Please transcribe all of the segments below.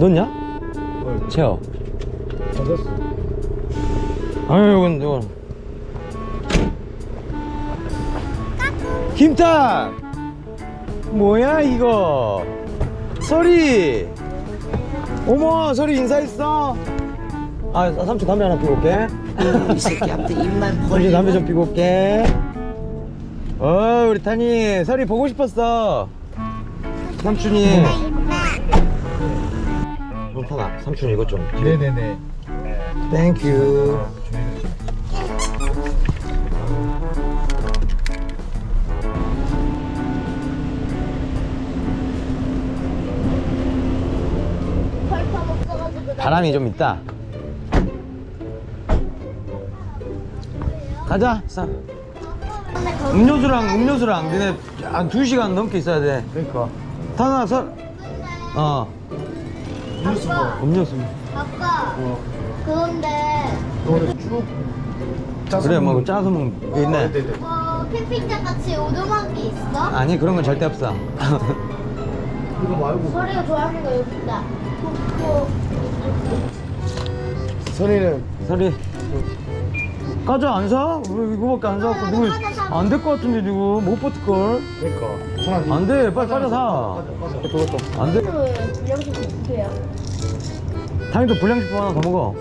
넣었냐? 뭘? 채워. 맞았어. 아유, 이건, 이건. 김탁! 뭐야, 이거? 서리! 어머, 서리 인사했어? 아, 삼촌 담배 하나 피고 올게. 이 새끼한테 입만 삼촌 담배 좀 피고 올게. 어, 우리 탄이, 서리 보고 싶었어. 삼촌이. 탄아, 삼촌 이것 좀. 네네네. 땡큐. 없어가지고 나 바람이 좀 있다. 가자. 싸. 거기 음료수랑 음료수랑 너네 한 2시간 넘게 있어야 돼. 그러니까. 타나 서 어. 뉴스 뭐. 음료수. 아빠 어. 그런데 너네 쭉. 짜서 그래 뭐 먹는 짜서 먹는 거 있네. 네네. 뭐 캠핑장 같이 오두막이 있어? 아니 그런 건 절대 없어. 이거 말고. 서리가 좋아하는 거 여기 있다 뭐, 선이는 서리. 가자 안 사? 왜 이거밖에 안 사갖고 사. 안될 것 같은데 지금 못 버틸 걸. 그러니까. 선아, 안 돼, 빨리 가자 사. 가자, 가자. 그것도. 안 돼. 불량식 어떻게요? 당연히 또 불량식품 하나 더 먹어.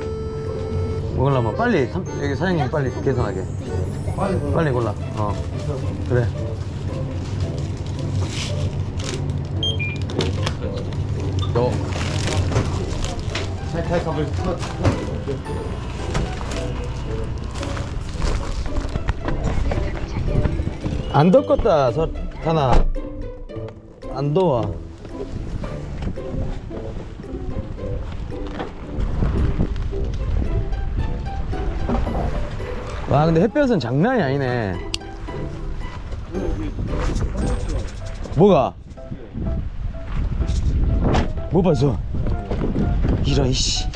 먹으려면 빨리 삼- 여기 사장님 빨리 계산하게. 빨리 골라. 빨리 골라. 어. 그래. 너. 살칼컵을 터. 안 덥겠다, 서, 타나. 안 더워. 와, 근데 햇볕은 장난이 아니네. 뭐가? 뭐 봤어? 이런, 이씨.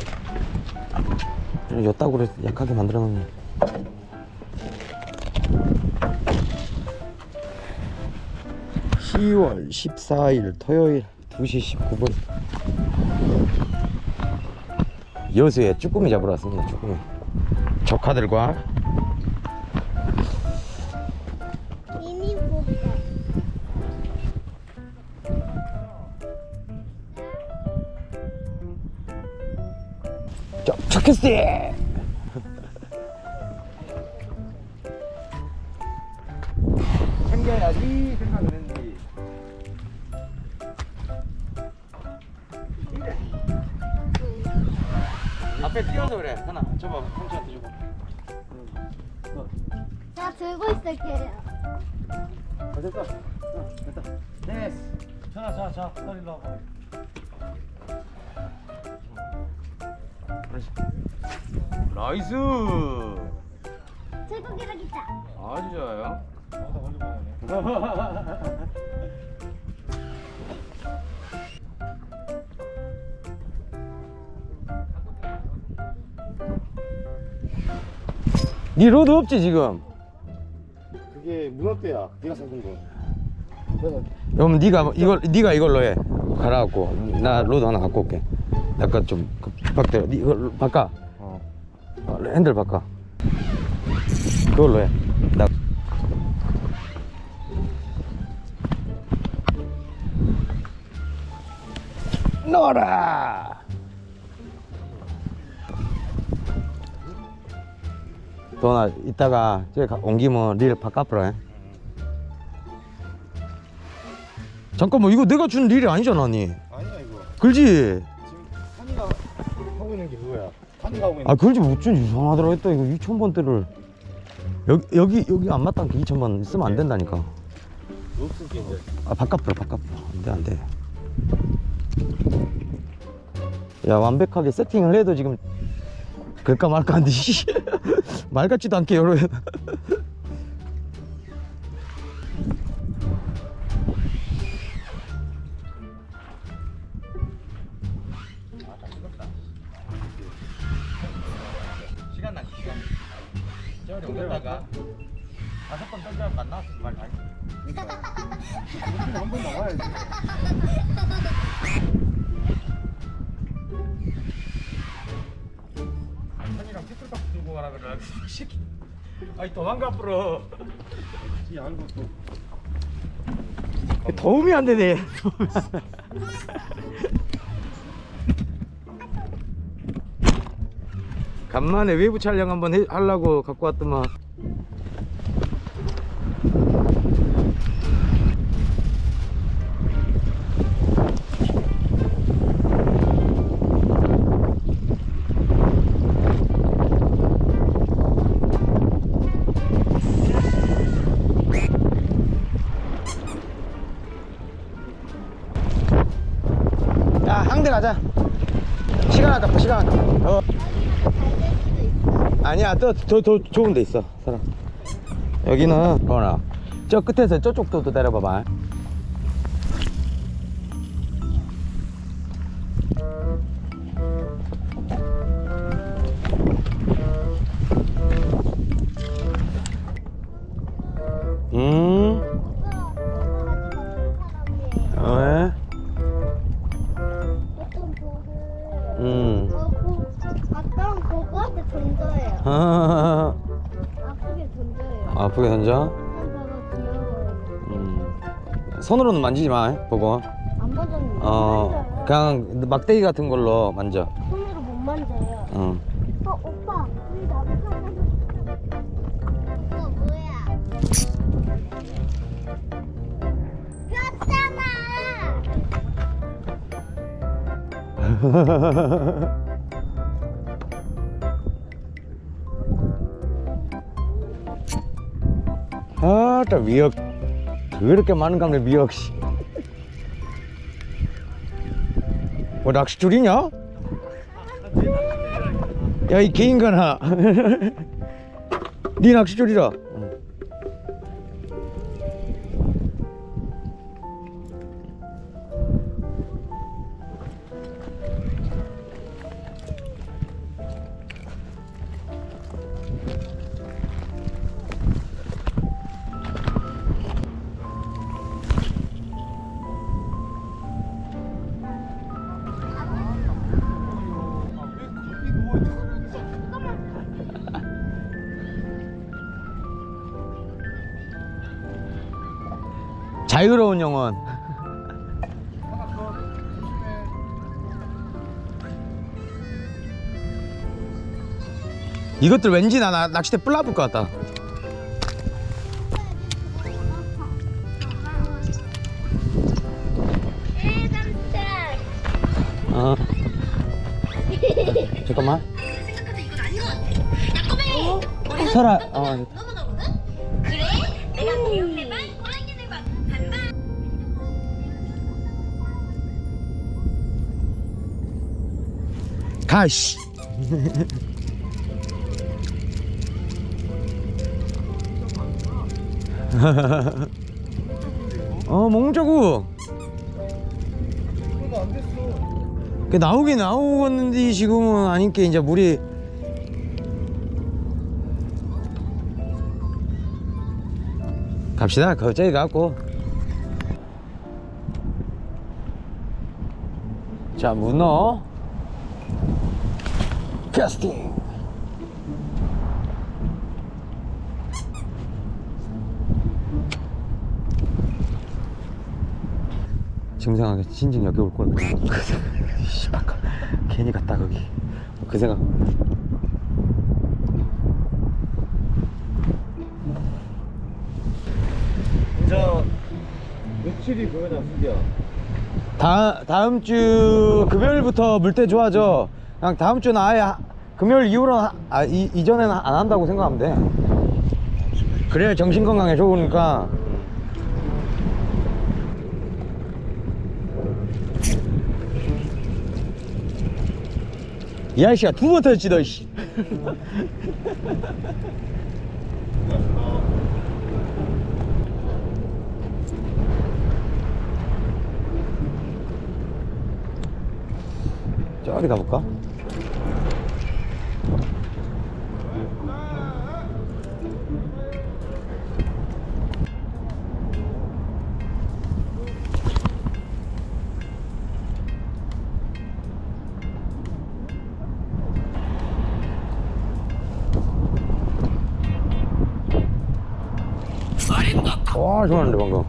엿다구를 약하게 만들어 놓네. (10월 14일) 토요일 (2시 19분) 여수에 쭈꾸미 잡으러 왔습니다 쭈꾸미. 조카들과. 자, 착했어 앞에 뛰어서 그래. 하나 줘봐 삼촌한테 줘봐 자 들고 있을게요. 아, 됐다. 어, 됐다. 됐어. 자 자 자 빨리 나와 그렇지 나이스! 제국이랑 있다 아주 좋아요 니 로드 없지 지금? 그게 문어대야. 네가 사준 거. 그럼 니가 이걸 니가 이걸로 해 갈아갖고 나 로드 하나 갖고 올게 약간 좀 급박대로 니 이걸 바꿔 어. 어, 핸들 바꿔 그걸로 해 나 넣어라 도나 이따가 저기 가- 옮기면 릴 바꿔보라 해 잠깐만 이거 내가 준 릴이 아니잖아 니 아니야 이거. 글지 지금 탄이가 하고 있는 게 그거야. 탄이가 하고 있는. 아 글지 못 준 이상하더라 했다 이거 2천번 대를 여기 여기 여기 안 맞다는 게 2천번 쓰면 안 된다니까 높은 게 이제. 아 바깥으로 바깥으로 안돼 안돼 야 완벽하게 세팅을 해도 지금 그럴까 말까 한데 씨. 말 같지도 않게 여러 시간 낭비 시간 저리 오다가 다섯 번안 나왔으면 말 다했어 한번 나와야지. 그래. 이 새끼. 아이 도망가 불어. 이 알고 또. 도움이 안 되네. 간만에 외부 촬영 한번 해, 하려고 갖고 왔더만. 아니야, 또, 더, 더 좋은 데 있어, 사람. 여기는, 뭐나, 저 끝에서 저쪽도 또 내려봐봐. 손으로는 만지지 마, 보고. 안 만졌는데. 어. 그냥 막대기 같은 걸로 만져. 손으로 못 만져요. 응. 어 오빠 우리 나무 하나 오빠 뭐야? 폈잖아. 아따 미 역 그렇게 많은 감래 미역 씨. 뭐 낚시줄이냐? 야 이 개인간아 네 낚시줄이라 자유로운 영혼. 이것들 왠지 나, 나 낚싯대 뿔나볼 것 같다 어. 잠깐만 설아 어. 가씨 어 몽자구. 그 나오긴 나오겠는데 지금은 아니까 이제 물이. 갑시다. 거저기 갖고. 자 문어 캐스팅 증상하게 진진 여기 올걸 씨발 괜히 갔다 거기. 그 생각. 이제 며칠이 그거냐 수기야. 다, 다음 주 금요일부터 물때 좋아져. 그냥 다음 주는 아예 하- 금요일 이후로는 하- 아, 이, 이전에는 안 한다고 생각하면 돼 그래야 정신 건강에 좋으니까 이 아저씨가 두 번 터졌지 너 씨. 저리 가볼까? 와 좋았는데 방금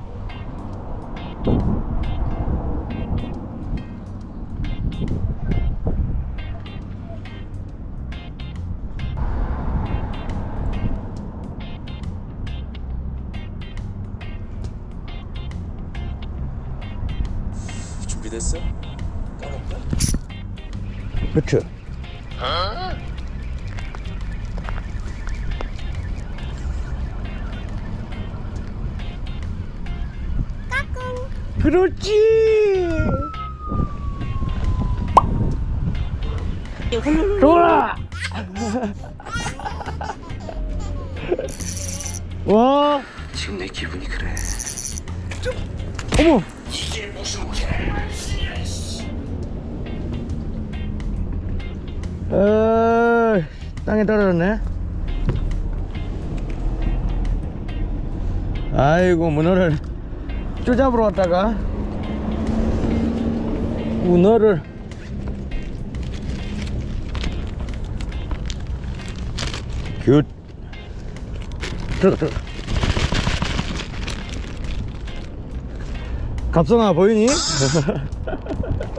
준비됐어? 까볼까? 그쵸 그렇지. 좋아! 와! 지금 내 기분이 그래. 어머! 어, 땅에 떨어졌네. 아이고 문어를 쭈 잡으러 왔다가 문어를 굿 들어가 들어가 갑성아 보이니?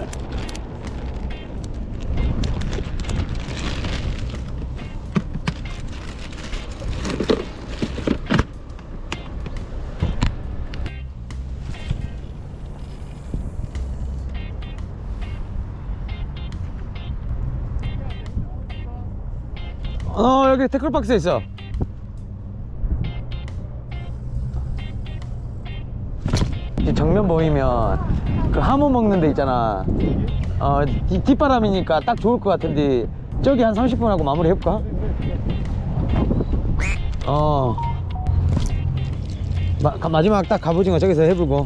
어 여기 태클박스에 있어. 이 정면 보이면 그 하모 먹는 데 있잖아. 어 뒷- 뒷바람이니까 딱 좋을 것 같은데 저기 한 30분 하고 마무리 해볼까? 어. 마, 가- 마지막 딱 갑오징어 저기서 해보고.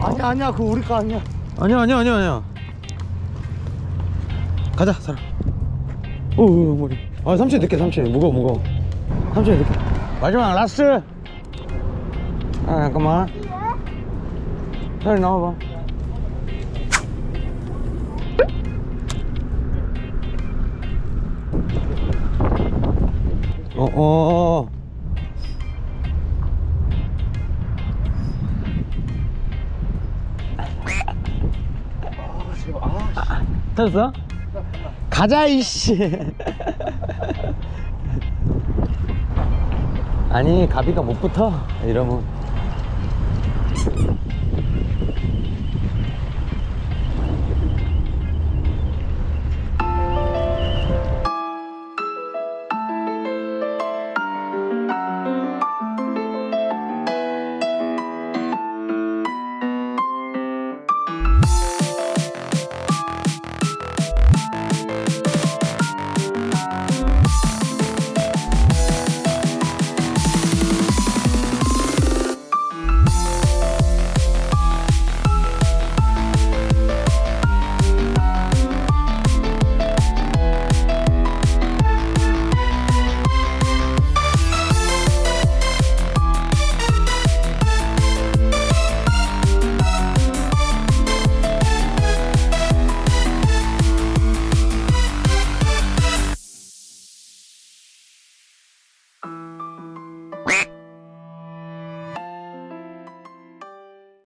아니야 아니야. 그거 우리 거 아니야. 아니야 아니야 아니야 아니야 가자 사람 오우 머리 아 삼촌 늦게 삼촌 무거워 무거워 삼촌 늦게 마지막 라스트 아 잠깐만 빨리 나와봐 어어 됐어? 가자 이씨. 아니 가비가 못 붙어? 이러면